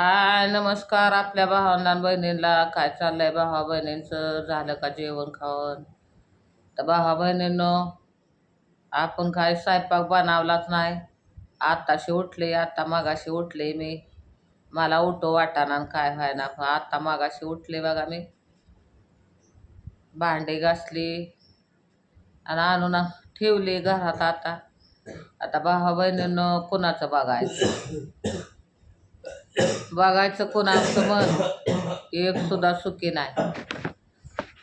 हाय नमस्कार आपल्या भावांना आणि बहिणींना. काय चाललंय भावा बहिणींचं? झालं का जेवण खावण? तर भावा बहिणींनो आपण काय स्वयंपाक बनवलाच नाही. आत्ताशी उठले आत्ता मागाशी उठले मी. मला उठो वाटाना आणि काय व्हायना आत्ता मागाशी उठले बघा मी. भांडी घासली आणि आणून ठेवली घरात आता. आता भावा बहिणींनो कुणाचं बघायचं? बघायचं कोणाचं मन एक सुद्धा सुखी नाही.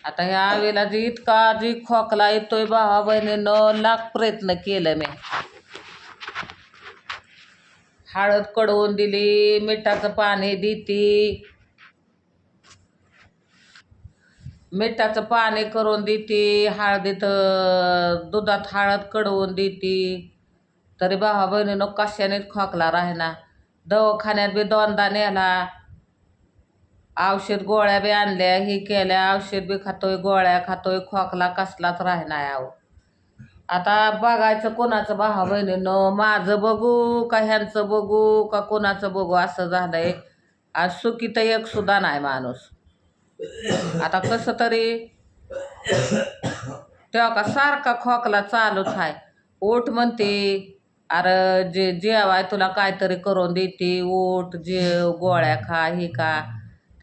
आता ह्या आवेला जी इतका जी खोकला येतोय भावा बहिणीनं लाख प्रयत्न केलं मी. हळद कडवून दिली मिठाचं पाणी देती. मिठाचं पाणी करून देते हळदीत दुधात हळद कडवून देते. तरी भावा बहिणीनं कशानेच खोकला राहिना. दवाखान्यात बी दोनदा नेला. औषध गोळ्या बी आणल्या हे केल्या औषध बी खातोय गोळ्या खातोय खोकला कसलाच राहणार अहो आता बघायचं कोणाचं भावा बहिणीनं माझं बघू का ह्यांचं बघू का कोणाचं बघू असं झालंय. आज सुखी तर एक सुद्धा नाही माणूस. आता कसं तरी तेव्हा का सारखा खोकला चालूच आहे. ओठ म्हणते अरे जे जेवाय तुला काहीतरी करून देते ओठ जेव गोळ्या खा हे खा.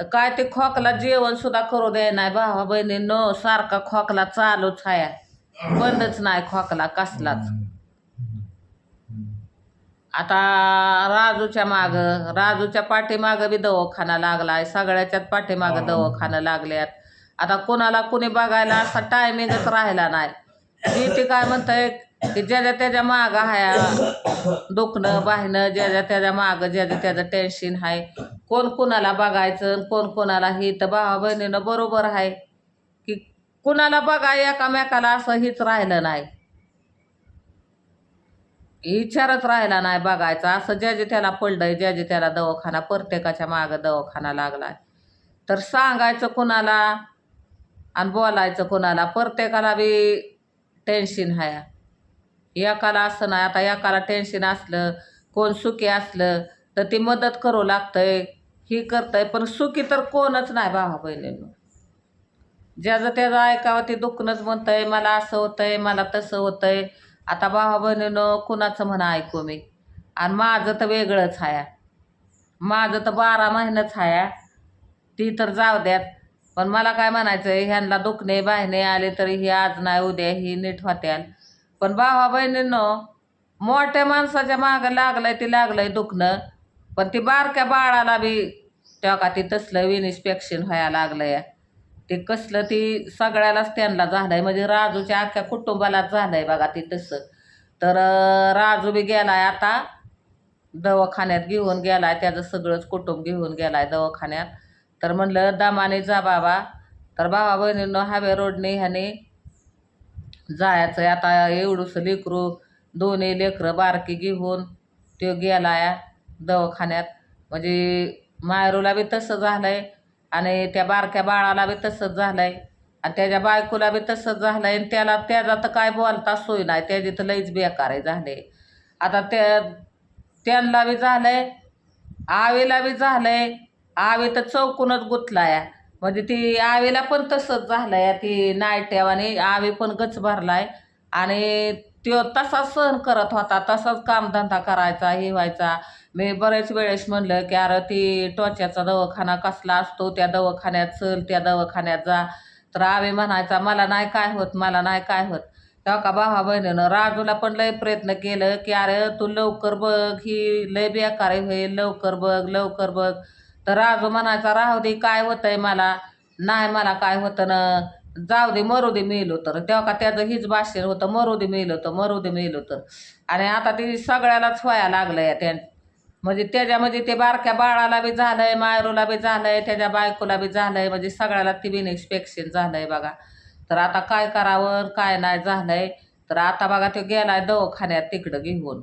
तर काय ते खोकला जेवण सुद्धा करू दे नाही भावा बहिणीनं सारखा खोकला चालूच आहे. बंदच नाही खोकला कसलाच. आता राजूच्या माग राजूच्या पाठीमागं बी दवाखाना लागलाय सगळ्याच्याच पाठीमागं दवाखाना लागल्यात. आता कोणाला कुणी बघायला असा टायमिंगच राहिला नाही. ती ते काय म्हणतंय की ज्याच्या त्याच्या मागं हाया दुखणं बाहणं ज्याच्या त्याच्या मागं ज्याच्या त्याचं टेन्शन आहे कोण कोणाला बघायचं कोण कोणाला ही तर भावा बहिणीनं बरोबर आहे की कुणाला बघा एकामेकाला असं हीच राहिलं नाही. विचारच राहिला नाही बघायचा. असं ज्याचे त्याला पडलंय ज्याचे त्याला दवाखाना प्रत्येकाच्या मागं दवाखाना लागलाय. तर सांगायचं कुणाला आणि बोलायचं कुणाला प्रत्येकाला बी टेन्शन आहे एकाला असं नाही आता एकाला टेन्शन असलं कोण सुखी असलं तर ती मदत करू लागतंय ही करतंय पण सुखी तर कोणच नाही भावा बहिणींनो. ज्याचं त्याचं ऐकावं ते दुखणंच म्हणतंय मला असं होतंय मला तसं होतंय. आता भावा बहिणीनं कुणाचं म्हणा ऐकू मी. आणि माझं तर वेगळंच आहे माझं तर बारा महिनंच आहे ती तर जाऊ द्यात. पण मला काय म्हणायचं आहे ह्यांना दुखणे बाहेने आले तरी ही आज नाही उद्या ही नीट होत्याल. पण भावा बहिणीनं मोठ्या माणसाच्या मागं लागलंय ते लागलंय दुखणं. पण ती बारक्या बाळाला बी तेव्हा का ती तसलं विनिस्पेक्शन व्हायला लागलंय. ते कसलं ती सगळ्यालाच त्यांना झालंय. म्हणजे राजूच्या अख्ख्या कुटुंबालाच झालंय बघा ती तसं. तर राजू बी गेलाय आता. दवाखान्यात घेऊन गेलाय. त्याचं सगळंच कुटुंब घेऊन गेलाय दवाखान्यात. तर म्हणलं दमाने जा बाबा. तर भावा बहिणीनं हवे रोडने ह्याने जायचं आहे आता एवढंसं लेकरू दोन्ही लेकरं बारकी घेऊन तो या दवाखान्यात. म्हणजे मायरूला बी तसं झालं आहे आणि त्या बारक्या बाळाला बी तसंच झालं आहे आणि त्याच्या बायकोला बी तसंच आहे आणि त्याला त्याचा तर काय बोलता सोय नाही. त्याची तर लईच बेकार आहे झाले. आता त्या त्यांना बी झालं आहे आवीला बी झालं आहे आवी तर चौकूनच गुतलाय. म्हणजे ती आवेला पण तसंच झालं आहे ती नायट्यावाने आवे पण गच भरलाय. आणि तो तसाच सहन करत होता. तसाच कामधंदा करायचा हे व्हायचा. मी बरेच वेळेस म्हणलं की अरे ती टोच्याचा दवाखाना कसला असतो? त्या दवाखान्यात चल त्या दवाखान्यात जा. तर आवे म्हणायचा मला नाही काय होत मला नाही काय होत. तेव्हा का भावा बहिणीनं राजूला पण लय प्रयत्न केलं की अरे तू लवकर बघ ही लय बेकार आहे होईल लवकर बघ लवकर बघ. तर राजू म्हणायचा राहू दे काय होतंय मला? नाही मला काय होतं ना? जाऊ दे मरू दे मेलो तर तेव्हा का त्याचं हीच भाषण होतं मरू दे मेलो तर मरू दे मेलो तर आणि आता ती सगळ्यालाच व्हायला या त्या म्हणजे त्याच्या म्हणजे ते बारक्या बाळाला बी झालंय मायरूला बी झालंय त्याच्या बायकोला बी झालंय म्हणजे सगळ्याला ती बिन एक्सपेक्शन झालंय बघा. तर आता काय करावं काय नाही झालंय? तर आता बघा तो गेलाय दवाखान्यात तिकडं घेऊन.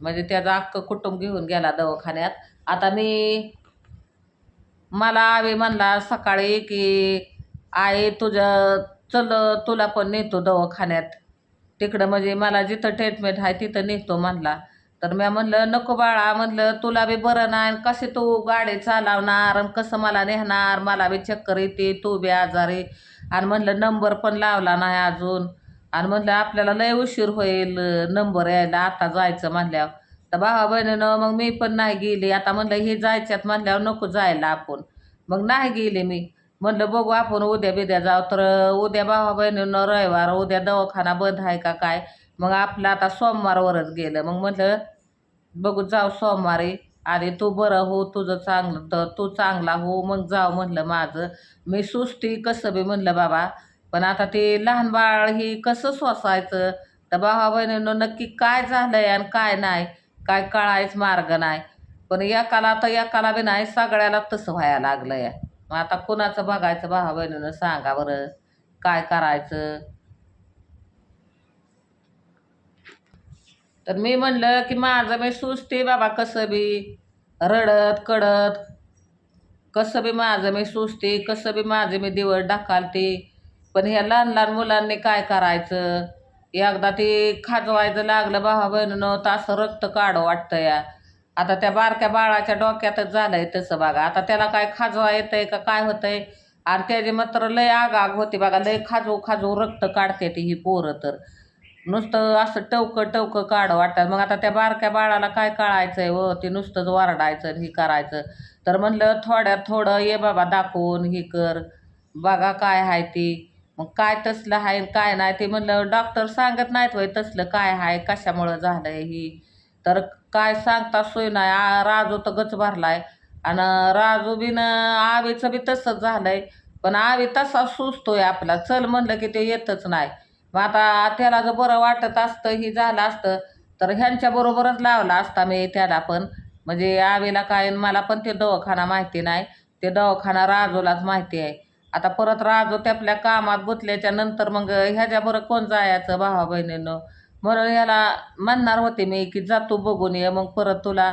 म्हणजे त्याचं अख्खं कुटुंब घेऊन गेला दवाखान्यात. आता मी मला आवे म्हणला सकाळी की आई तुझं चल तुला पण नेतो दवाखान्यात. तिकडं म्हणजे मला जिथं ट्रीटमेंट आहे तिथं नेतो म्हणला. तर मी म्हणलं नको बाळा म्हणलं तुला बी बरं नाही आणि तू गाडी चालवणार आणि कसं मला नेहणार मला बी चक्कर येते तू बी आजारी. आणि म्हणलं नंबर पण लावला नाही अजून. आणि म्हणलं आपल्याला लय उशीर होईल नंबर यायला आता जायचं म्हणल्यावर. तर भावा बहिणीनं मग मी पण नाही गेली. आता म्हणलं हे जायच्यात म्हणल्यावर नको जायला आपण. मग नाही गेले मी. म्हणलं बघू आपण उद्या बिद्या जाऊ. तर उद्या भावा बहिणीनं रविवार उद्या दवाखाना बंद आहे का काय? मग आपलं आता सोमवारवरच गेलं. मग म्हटलं बघू जाऊ सोमवारी. आणि तू बरं हो तुझं चांगलं तर तू चांगला हो मग जाऊ म्हणलं माझं. मी सुस्ती कसं बी म्हणलं बाबा. पण आता ते लहान बाळ ही कसं सोसायचं? तर भावा बहिणीनं नक्की काय झालंय आणि काय नाही? काय कळायच मार्ग नाही. पण एकाला तर एकाला बी नाही सगळ्याला तसं व्हायला लागलं आहे मग आता कुणाचं बघायचं भावा बहिणीनं सांगा बरं. काय करायचं? तर मी म्हणलं की माझं मी सुस्ती बाबा कसं बी. रडत कडत कसं बी माझं मी सुस्ती कसं बी माझे मी दिवस ढकालते. पण ह्या लहान लहान मुलांनी काय करायचं? एकदा ते खाजवायचं लागलं भावा बहिणीनं तर असं रक्त काढं वाटतं या. आता त्या बारक्या बाळाच्या डोक्यातच झालंय तसं बघा. आता त्याला काय खाजवा येतंय का काय होतंय? आणि त्याची मात्र लय आग आग होती बघा. लय खाजू खाजू रक्त काढते ती ही पोरं तर. नुसतं असं टवकं टवकं काढ वाटतात मग आता त्या बारक्या बाळाला काय काढायचंय व? ते नुसतंच वरडायचं हे करायचं. तर म्हणलं थोड्यात थोडं ये बाबा दाखवून हे कर. बघा काय आहे ती. मग काय तसलं आहे काय नाही ते म्हणलं डॉक्टर सांगत नाहीत वय तसलं काय आहे कशामुळं झालंय ही. तर काय सांगता सोय नाही आ राजू तर गच भरलाय. आणि राजू बी आवेचं आवीचं बी तसंच झालंय. पण आवी तसा सुचतोय आपला चल म्हणलं की ते येतच नाही. मग आता त्याला जर बरं वाटत असतं ही झालं असतं तर ह्यांच्या बरोबरच लावला असता मी त्याला पण. म्हणजे आवीला काय मला पण ते दवाखाना माहिती नाही. ते दवाखाना राजूलाच माहिती आहे. आता परत राजू ते आपल्या कामात गुतल्याच्या नंतर मग ह्याच्याबरोबर कोण जायचं भावा बहिणीनं? म्हणून ह्याला म्हणणार होते मी की जातो बघून ये मग परत तुला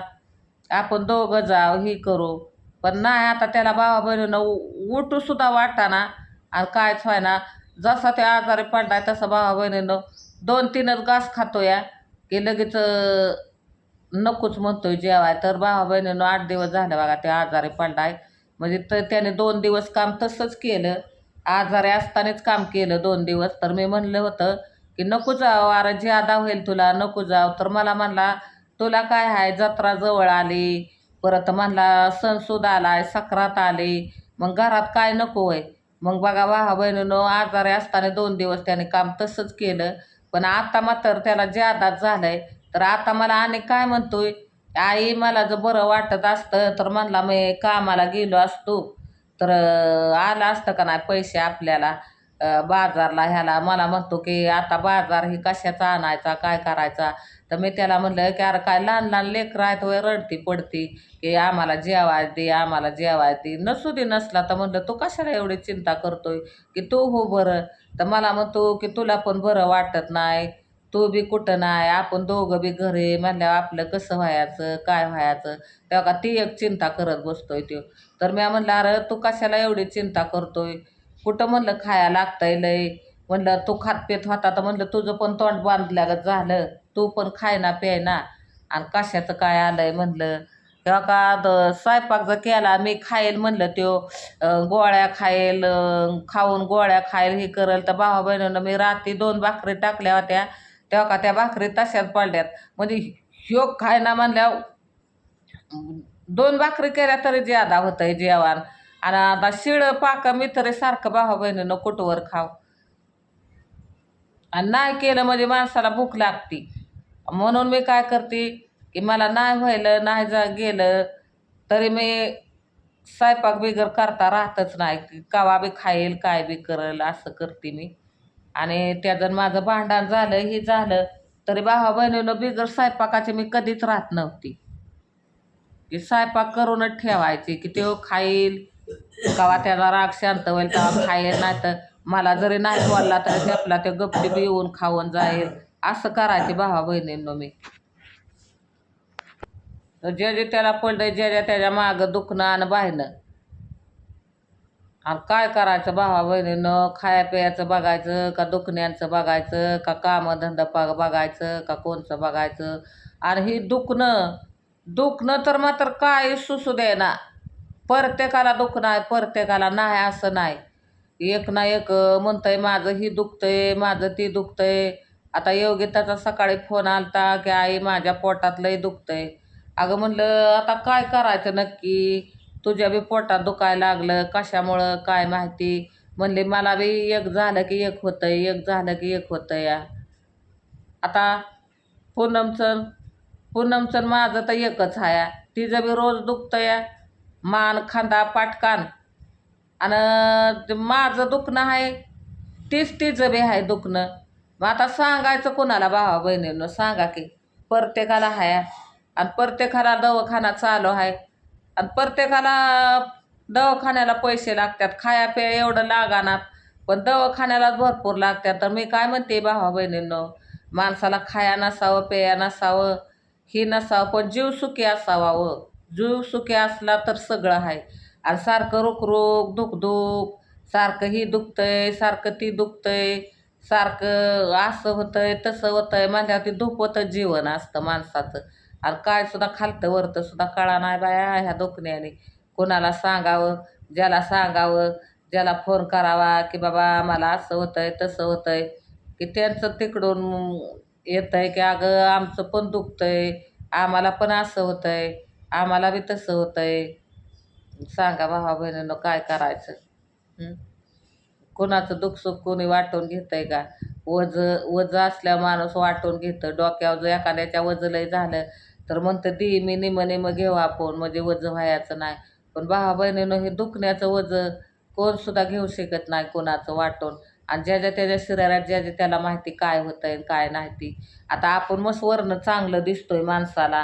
आपण दोघं जाव ही करू. पण नाही आता त्याला भावा बहिणीनं उठूसुद्धा वाटताना. आणि कायच व्हायना जसा ते आजारी पडलाय तसं भावा बहिणीनं दोन तीनच घास खातो या की लगेच नकोच म्हणतोय जेवाय. तर भावा बहिणीनं आठ दिवस झाले बघा ते आजारी पडलाय. म्हणजे तर त्याने दोन दिवस काम तसंच केलं. आजारी असतानाच काम केलं दोन दिवस. तर मी म्हणलं होतं की नको जाऊ अरे ज्यादा होईल तुला नको जाव तर मला म्हणला तुला काय आहे जत्रा जवळ आली. परत म्हणला सणसूद आलाय सक्रात आली. मग घरात काय नको आहे मग बघा वाहा बहिणीनं आजारी असताना दोन दिवस त्याने काम तसंच केलं. पण आता मात्र त्याला ज्यादात झालं आहे तर आता मला आणि काय म्हणतोय? आई मला जर बरं वाटत असतं तर म्हणला मी कामाला गेलो असतो. तर आलं असतं का नाही पैसे आपल्याला? बाजारला ह्याला. मला म्हणतो की आता बाजार ही कशाचा आणायचा काय करायचा? तर मी त्याला म्हणलं की अरे काय लहान लहान लेकरं आहेत वय रडती पडती. की आम्हाला जेवाय दे आम्हाला जेवाय दे. नसू दे नसला तर म्हणलं तू कशाला एवढी चिंता करतोय? की तू हो बरं. तर मला म्हणतो की तुला पण बरं वाटत नाही. तू बी कुठं नाही आपण दोघं बी घरी म्हणल्यावर आपलं कसं व्हायचं काय व्हायचं? तेव्हा का ती एक चिंता करत बसतोय तो तर मी म्हणलं अरे तू कशाला एवढी चिंता करतोय? कुठं म्हणलं खाया लागतंय लय? म्हणलं तू खातपेत होता तर म्हणलं तुझं पण तोंड बांधल्यागत झालं. तू पण खाय ना प्याय ना आणि कशाचं काय आलंय? म्हणलं. तेव्हा का द- स्वयंपाक जर केला मी खाईल म्हणलं त्यो. गोळ्या खाईल खाऊन गोळ्या खाईल हे करेल. तर भावा बहिणीनं मी रात्री दोन भाकरी टाकल्या होत्या. तेव्हा का त्या भाकरी तशाच पडल्यात. म्हणजे ह्यो खायना म्हणल्यावर दोन भाकरी केल्या तरी ज्यादा आहे जेवण. आणि आता शिळ पाक मी तरी सारखं भावा बहिणीनं कुटवर खाव? आणि नाही केलं म्हणजे माणसाला भूक लागती. म्हणून मी काय करते की मला नाही व्हायलं नाही जा गेलं तरी मी स्वयंपाक बिगर करता राहतच नाही. की कवा बी खाईल काय बी करल असं करते मी. आणि त्याचं माझं भांडण झालं हे झालं तरी भावा बहिणीनं बिगर स्वयंपाकाची मी कधीच राहत नव्हती. की स्वयंपाक करूनच ठेवायची की तो खाईल. कवा त्याला राग शांत होईल तेव्हा खाईल नाही तर मला जरी नाही बोलला तरी ते आपला ते गपटी बी येऊन खाऊन जाईल. असं करायचे भावा बहिणींनो मी. जे जे त्याला पडलं ज्या ज्या त्याच्या मागं दुखणं आणि बाहेरनं आणि काय करायचं भावा बहिणीनं खाया प्यायचं बघायचं का दुखण्यांचं बघायचं का कामं धंदा पा बघायचं का कोणचं बघायचं? आणि ही दुखणं दुखणं तर मात्र काय सुसू दे ना प्रत्येकाला दुखणं आहे प्रत्येकाला नाही असं नाही. एक ना एक म्हणतंय माझं ही दुखतंय माझं ती दुखतंय. आता योगिताचा सकाळी फोन आलता की आई माझ्या पोटात लय दुखतंय. अगं म्हणलं आता काय करायचं नक्की? तुझ्या बी पोटात दुखायला लागलं कशामुळं काय माहिती? म्हणले मला बी एक झालं की एक होतं एक झालं की एक होतं या आता पूनमचं पूनमचं माझं तर एकच आहे तिचं बी रोज दुखतं या मान खांदा पाटकान. आणि ते माझं दुखणं आहे तीच तिचं बी आहे दुखणं. मग आता सांगायचं कोणाला भावा बहिणीनं? सांगा की. प्रत्येकाला आहे आणि प्रत्येकाला दवाखाना चालू आहे आणि प्रत्येकाला दवाखान्याला पैसे लागतात खाया प्या एवढं लागानात. पण दवाखान्यालाच भरपूर लागतात. तर मी काय म्हणते भावा बहिणींनो माणसाला खाया नसावं पेया नसावं ही नसावं पण जीव सुखी असावा व जीव सुखी असला तर सगळं आहे. आणि सारखं रुकरुक दुखदुख सारखं ही दुखतंय सारखं ती दुखतंय सारखं असं होतंय तसं होतंय माझ्या ती दुखवतं जीवन असतं माणसाचं. आणि काय सुद्धा खालतं वरतं सुद्धा कळा नाही बाया ह्या दुखण्याने. कोणाला सांगावं ज्याला सांगावं ज्याला फोन करावा की बाबा मला असं होतंय तसं होतंय. की त्यांचं तिकडून येतं आहे की अगं आमचं पण दुखतंय आम्हाला पण असं होतंय आम्हाला बी तसं होतंय. सांगा भावा बहिणीनं काय करायचं? कोणाचं दुःख सुख कोणी वाटून घेतंय का? वज वज असल्या माणूस वाटून घेतं. डोक्यावर जर एखाद्याच्या वजलंही झालं तर म्हणतं ती मी निम मग घेऊ आपण. म्हणजे वजन व्हायचं नाही. पण भावा बहिणीनं हे दुखण्याचं वजन कोणसुद्धा घेऊ शकत नाही कोणाचं वाटून. आणि ज्याच्या त्याच्या शरीरात ज्या त्याला माहिती काय होतं आहे काय नाही ती. आता आपण मस्त वर्ण चांगलं दिसतोय माणसाला.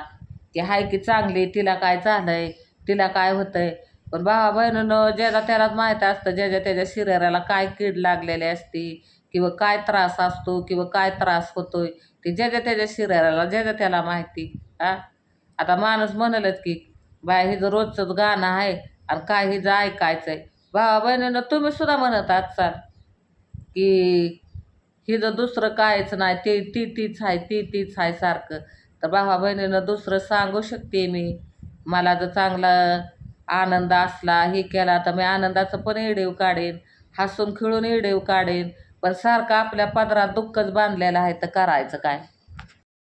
ती हाय की चांगली तिला काय झालंय तिला काय होतंय. पण भावा बहिणीनं ज्याला त्यालाच माहीत असतं ज्याच्या त्याच्या शरीराला काय कीड लागलेली असती किंवा काय त्रास असतो किंवा काय त्रास होतोय ते ज्याच्या त्याच्या शरीराला ज्याच्या त्याला माहिती हा? आता माणूस म्हणलंच की बाय हिचं रोजचंच गाणं आहे आणि काय हिचं ऐकायचं आहे भावा बहिणीनं तुम्ही सुद्धा म्हणत असाल की हिचं दुसरं कायच नाही ते ती तीच आहे ती तीच आहे सारखं. तर भावा बहिणीनं दुसरं सांगू शकते मी. मला जर चांगला आनंद असला हे केला तर मी आनंदाचं पण इडेव काढेन हसून खेळून इडेव काढेन. पण सारखं आपल्या पदरात दुःखच बांधलेलं आहे तर करायचं काय?